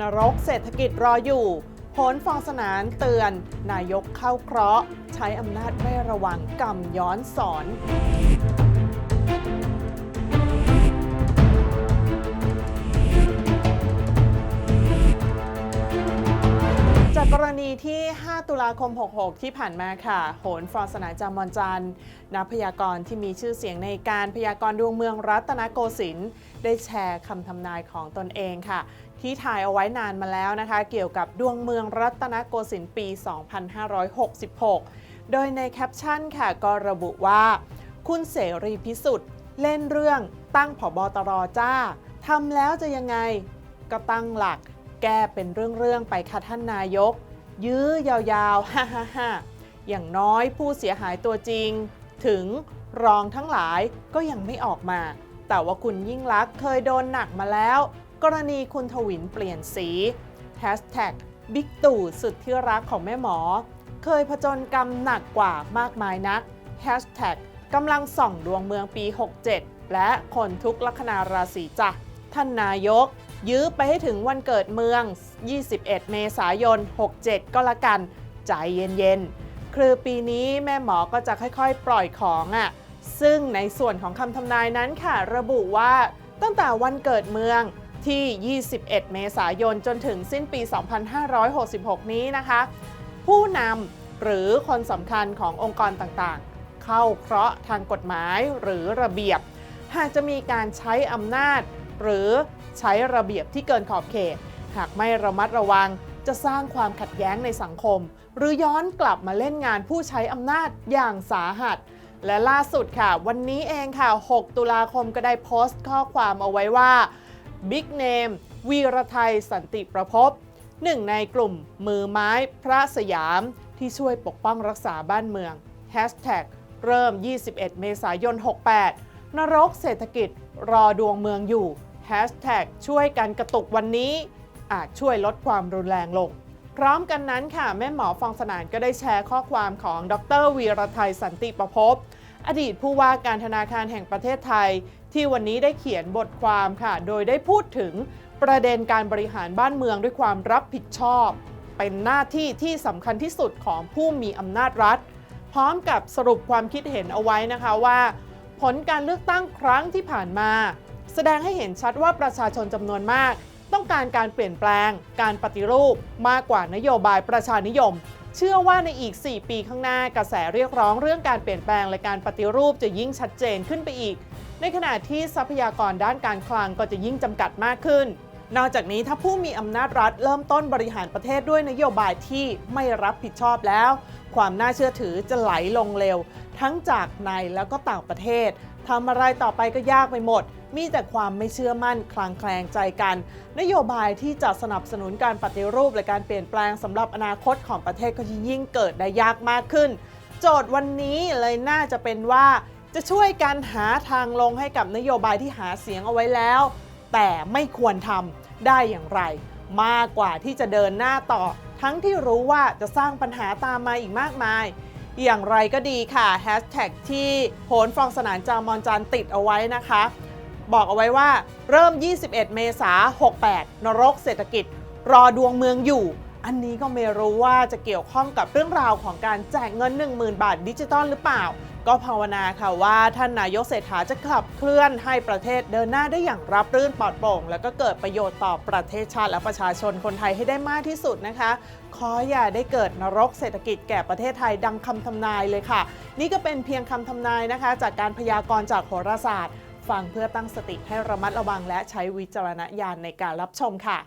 นรกเศรษฐกิจรออยู่โหนฟองสนานเตือน นายกเข้าเคราะห์ ใช้อำนาจไม่ระวังกรรมย้อนสอน กรณีที่ 5 ตุลาคม 66 ที่ผ่านมาค่ะ โหนฟรองสนาจามอนจันนักพยากรณ์ที่มีชื่อเสียงในการพยากรณ์ดวงเมืองรัตนโกสินทร์ได้แชร์คำทำนายของตนเองค่ะ ที่ถ่ายเอาไว้นานมาแล้วนะคะ เกี่ยวกับดวงเมืองรัตนโกสินทร์ปี 2566 โดยในแคปชั่นค่ะ ก็ระบุว่า คุณเสรีพิสุทธิ์เล่นเรื่องตั้งผบตรจ้าทำแล้วจะยังไงก็ตั้งหลัก แก้เป็นเรื่องๆไปค่ะท่านนายก ยื้อยาวๆฮ่าฮ่าฮ่าอย่างน้อยผู้เสียหายตัวจริง ถึงรองทั้งหลายก็ยังไม่ออกมา แต่ว่าคุณยิ่งลักษณ์เคยโดนหนักมาแล้ว กรณีคุณทวินเปลี่ยนสี Hashtag บิ๊กตู่สุดที่รักของแม่หมอ เคยผจญกรรมหนักกว่ามากมายนัก Hashtag กำลังส่องดวงเมืองปี 67 และคนทุกลัคนาราศีจ้ะท่านนายก ยื้อไปให้ถึงวันเกิดเมือง 21 เมษายน 67 ก็แล้วกัน ใจเย็นๆ คือปีนี้แม่หมอก็จะค่อยๆ ปล่อยของอะ่ะ ซึ่งในส่วนของคำทำนายนั้นค่ะ ระบุว่าตั้งแต่วันเกิดเมืองที่ 21 เมษายน จนถึงสิ้นปี 2566 นี้นะคะ ผู้นำหรือคนสำคัญขององค์กรต่างๆ เข้าเคราะห์ทางกฎหมายหรือระเบียบ หากจะมีการใช้อำนาจ หรือ ใช้ระเบียบที่เกินขอบเขต หากไม่ระมัดระวังจะสร้างความขัดแย้งในสังคม หรือย้อนกลับมาเล่นงานผู้ใช้อำนาจอย่างสาหัส และล่าสุดค่ะ วันนี้เองค่ะ 6 ตุลาคมก็ได้โพสต์ข้อความเอาไว้ว่า Big Name วีรไทยสันติประพบหนึ่งในกลุ่มมือไม้พระสยามที่ช่วยปกป้องรักษาบ้านเมือง Hashtag เริ่ม 21 เมษายน 68 นรกเศรษฐกิจรอดวงเมืองอยู่ Hashtag ช่วยกันกระตุกวันนี้ อาจช่วยลดความรุนแรงลง พร้อมกันนั้นค่ะ แม่หมอฟองสนานก็ได้แชร์ข้อความของดรวีรไทยสันติประพบอดีตผู้ว่าการธนาคารแห่งประเทศไทย ที่วันนี้ได้เขียนบทความค่ะ โดยได้พูดถึงประเด็นการบริหารบ้านเมืองด้วยความรับผิดชอบ เป็นหน้าที่ที่สำคัญที่สุดของผู้มีอำนาจรัฐ พร้อมกับสรุปความคิดเห็นเอาไว้นะคะว่า ผลการเลือกตั้งครั้งที่ผ่านมา แสดงให้เห็นชัดว่าประชาชนจำนวนมาก ต้องการการเปลี่ยนแปลง การปฏิรูป มากกว่านโยบายประชานิยม เชื่อว่าในอีก 4 ปีข้างหน้ากระแสเรียกร้องเรื่องการเปลี่ยนแปลงและการปฏิรูปจะยิ่งชัดเจนขึ้นไปอีก ในขณะที่ทรัพยากรด้านการคลังก็จะยิ่งจำกัดมากขึ้นนอกจากนี้ถ้าผู้มีอำนาจรัฐเริ่มต้นบริหารประเทศด้วยนโยบายที่ไม่รับผิดชอบแล้ว ความน่าเชื่อถือจะไหลลงเร็ว ทั้งจากในแล้วก็ต่างประเทศ ทำอะไรต่อไปก็ยากไปหมด มีแต่ความไม่เชื่อมั่นคลางแคลงใจกัน นโยบายที่จะสนับสนุนการปฏิรูปและการเปลี่ยนแปลงสำหรับอนาคตของประเทศก็จะยิ่งเกิดได้ยากมากขึ้น โจทย์วันนี้เลยน่าจะเป็นว่าจะช่วยกันหาทางลงให้กับนโยบายที่หาเสียงเอาไว้แล้ว แต่ไม่ควรทำได้อย่างไร มากกว่าที่จะเดินหน้าต่อ ทั้งที่รู้ว่าจะสร้างปัญหาตามมาอีกมากมาย อย่างไรก็ดีค่ะแฮชแท็กที่โหนฟองสนานจามอนจันติดเอาไว้นะคะ บอกเอาไว้ว่าเริ่ม 21 เมษา68 นรกเศรษฐกิจ รอดวงเมืองอยู่ อันนี้ก็ไม่รู้ว่าจะเกี่ยวข้องกับเรื่องราวของการแจกเงิน 10,000 บาทดิจิตอลหรือเปล่า ก็ภาวนาค่ะว่าท่านนายกเศรษฐาจะขับเคลื่อนให้ประเทศเดินหน้าได้อย่างรับรื่นปลอดโปร่ง แล้วก็เกิดประโยชน์ต่อประเทศชาติและประชาชนคนไทยให้ได้มากที่สุดนะคะ ขออย่าได้เกิดนรกเศรษฐกิจแก่ประเทศไทยดังคำทำนายเลยค่ะ นี่ก็เป็นเพียงคำทำนายนะคะ จากการพยากรณ์จากโหราศาสตร์ ฟังเพื่อตั้งสติให้ระมัดระวังและใช้วิจารณญาณในการรับชมค่ะ